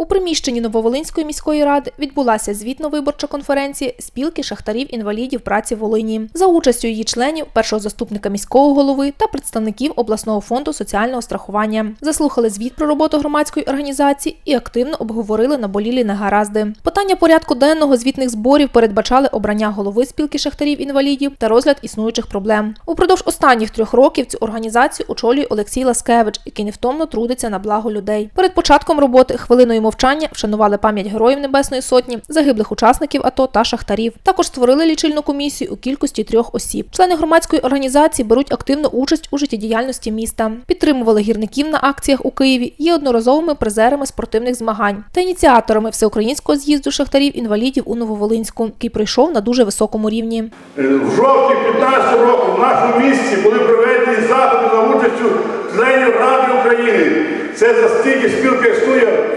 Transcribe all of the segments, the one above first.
У приміщенні Нововолинської міської ради відбулася звітно-виборча конференція спілки шахтарів-інвалідів праці Волині за участю її членів, першого заступника міського голови та представників обласного фонду соціального страхування. Заслухали звіт про роботу громадської організації і активно обговорили наболілі негаразди. Питання порядку денного звітних зборів передбачали обрання голови спілки шахтарів-інвалідів та розгляд існуючих проблем. Упродовж останніх трьох років цю організацію очолює Олексій Ласкевич, який невтомно трудиться на благо людей. Перед початком роботи хвилиною мовчання вшанували пам'ять героїв Небесної Сотні, загиблих учасників АТО та шахтарів. Також створили лічильну комісію у кількості трьох осіб. Члени громадської організації беруть активну участь у життєдіяльності міста, підтримували гірників на акціях у Києві, є одноразовими призерами спортивних змагань та ініціаторами всеукраїнського з'їзду шахтарів інвалідів у Нововолинську, який пройшов на дуже високому рівні. Е, В жовтні 15 року в нашому місті були проведені заходи за участю членів Ради України. Це за стільки спілка існує.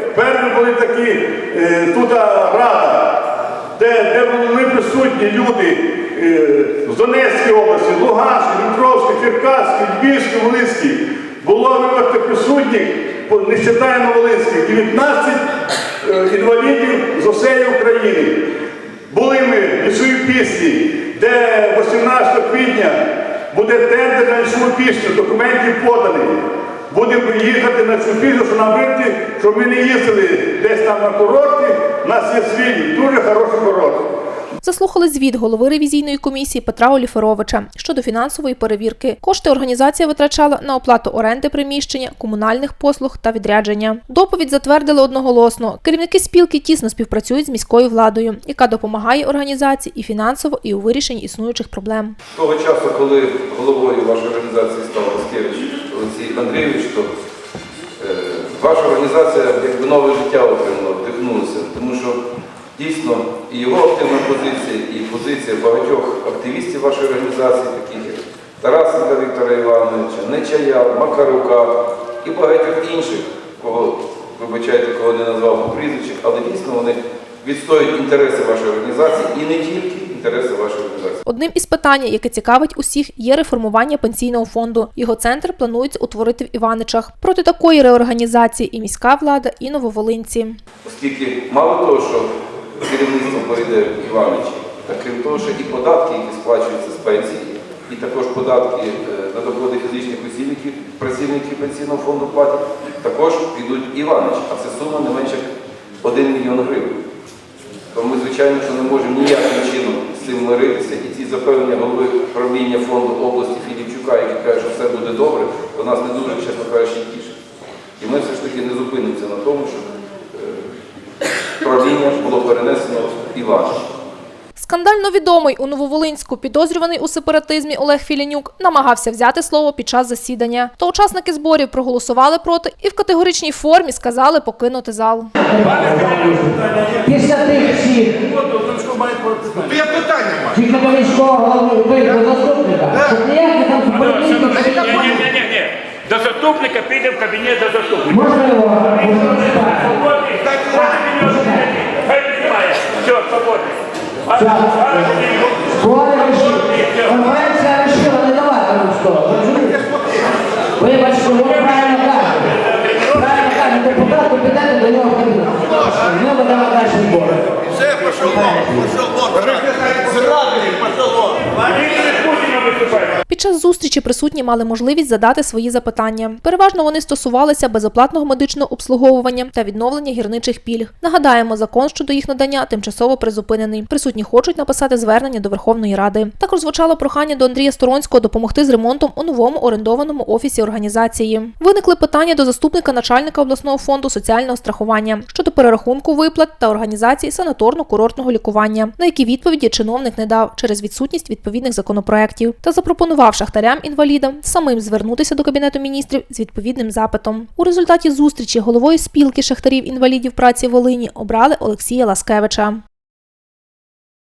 Були такі е, тут рада, де, де були присутні люди е, з Донецької області, Луганської, Дніпровської, Черкаської, Львівської, Волинської. Було виборки присутніх, не вважаємо Волинських, 19 е, інвалідів з усієї України. Були ми лісові пісні, де 18 квітня буде тендер на лісову пісню, документів подані. Будемо їхати на цю пізню, що набити, щоб ми не їздили десь там на курорті. У нас є свій дуже хороший курорт. Заслухали звіт голови ревізійної комісії Петра Оліферовича щодо фінансової перевірки. Кошти організація витрачала на оплату оренди приміщення, комунальних послуг та відрядження. Доповідь затвердили одноголосно. Керівники спілки тісно співпрацюють з міською владою, яка допомагає організації і фінансово, і у вирішенні існуючих проблем. Того часу, коли головою вашої організації став Ласкевич Олексій Андрійович, то е, ваша організація якби нове життя отримала, вдихнулася. Тому що дійсно і його активна позиція, і позиція багатьох активістів вашої організації, таких як Тарасенка Віктора Івановича, Нечая, Макарука і багатьох інших, кого, вибачайте, кого не назвав по прізвищах, але дійсно вони відстоюють інтереси вашої організації і не тільки інтереси вашої організації. Одним із питань, яке цікавить усіх, є реформування пенсійного фонду. Його центр планується утворити в Іваничах. Проти такої реорганізації і міська влада, і нововолинці. Оскільки мало того, що керівництво перейде Іванович, так крім того, що і податки, які сплачуються з пенсії, і також податки е, на доходи фізичних осіб, які працівники пенсійного фонду платять, також підуть Іванович, а це сума не менше 1 мільйон гривень. То ми, звичайно, що не можемо ніяким чином з цим миритися. І ці запевнення голови правління фонду області Філіпчука, який каже, що все буде добре, то нас не дуже, чесно кажучи, тішить. І ми все ж таки не зупинимося на тому, що е, правління було перенесено в Іванович. Скандально відомий у Нововолинську підозрюваний у сепаратизмі Олег Філінюк намагався взяти слово під час засідання. То учасники зборів проголосували проти і в категоричній формі сказали покинути зал. Після тих всіх Ну, Я питання маю. тільки до міського голови вийду заступника, До заступника піде в кабінет до заступника. можливо можливо, так. Свободний. Хай знімає. Все, свободний. А зараз тоді Збори вирішили. Конференція вирішила не давати міського. розумієте? Вибачте, ви правильно кажете. Правильно кажете, депутату підете до нього в кабінет. Ми будемо далі збори. Все, пішов вон, пішов вон. Зрадник, пішов вон. Під час зустрічі присутні мали можливість задати свої запитання. Переважно вони стосувалися безоплатного медичного обслуговування та відновлення гірничих пільг. Нагадаємо, закон щодо їх надання тимчасово призупинений. Присутні хочуть написати звернення до Верховної Ради. Також звучало прохання до Андрія Сторонського допомогти з ремонтом у новому орендованому офісі організації. Виникли питання до заступника начальника обласного фонду соціального страхування щодо перерахунку виплат та організації санаторно-курортного лікування, на які відповіді чиновник не дав через відсутність відповідних законопроєктів та запропонував шахтарям-інвалідам самим звернутися до кабінету міністрів з відповідним запитом. У результаті зустрічі головою спілки шахтарів-інвалідів праці Волині обрали Олексія Ласкевича.